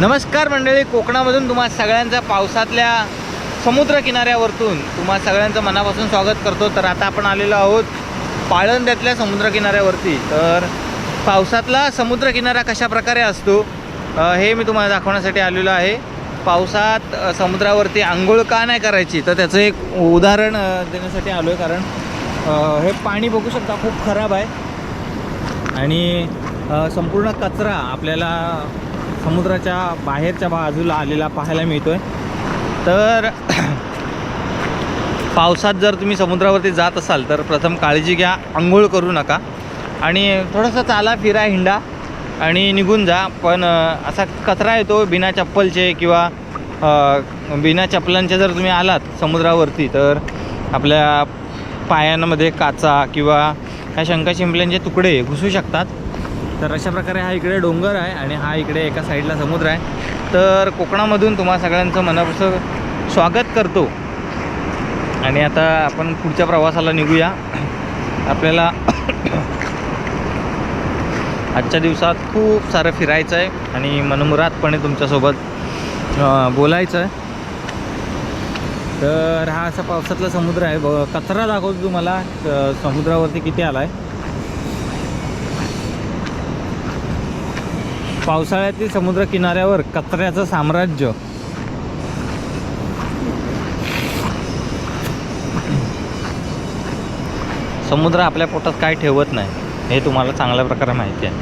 नमस्कार मंडळी कोकणामधून तुम्हा सगळ्यांचा पावसातल्या समुद्र किनाऱ्यावरतून तुम्हा सगळ्यांचं मनापासून स्वागत करतो. तर आता आपण आलेलो आहोत पाळंद्यातल्या समुद्र किनाऱ्यावरती तर पावसातला समुद्र किनारा कशा प्रकारे असतो हे मी तुम्हाला दाखवण्यासाठी आलेलो आहे. पावसात समुद्रावरती आंघोळ का नाही करायची तर त्याचं एक उदाहरण देण्यासाठी आलो आहे कारण हे पाणी बघू शकता खूप खराब आहे. आणि संपूर्ण कचरा आपल्याला समुद्राच्या बाहेरच्या बाजूला आलेला पाहायला मिळतो आहे तर पावसात जर तुम्ही समुद्रावरती जात असाल तर प्रथम काळजी घ्या आंघोळ करू नका. आणि थोडंसं चाला फिरा हिंडा आणि निघून जा. पण असा कचरा येतो बिना चप्पलचे किंवा बिना चप्पलांचे जर तुम्ही आलात समुद्रावरती तर आपल्या पायांमध्ये काचा किंवा ह्या शंका शिंपल्यांचे तुकडे घुसू शकतात. तर अशा प्रकारे हा इकडे डोंगर आहे आणि हा इकडे एका साईडला समुद्र आहे. तर कोकणामधून तुम्हा सगळ्यांचं मनापासून स्वागत करतो. आणि आता आपण पुढच्या प्रवासाला निघूया. आपल्याला आजच्या दिवसात खूप सारं फिरायचं आहे आणि मनमुरादपणे तुमच्यासोबत बोलायचं आहे. तर हा असा पावसातला समुद्र आहे. ब कचरा दाखवतो तुम्हाला समुद्रावरती किती आला आहे पावसाळ्यातील समुद्र किनाऱ्यावर कचऱ्याचं साम्राज्य. समुद्र आपल्या पोटात काय ठेवत नाही हे तुम्हाला चांगल्या प्रकारे माहिती आहे.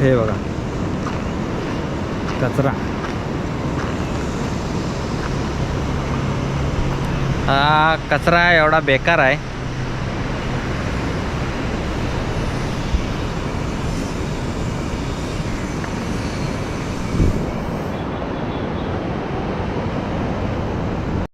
हे बघा. कचरा. हा कचरा एवढा बेकार आहे.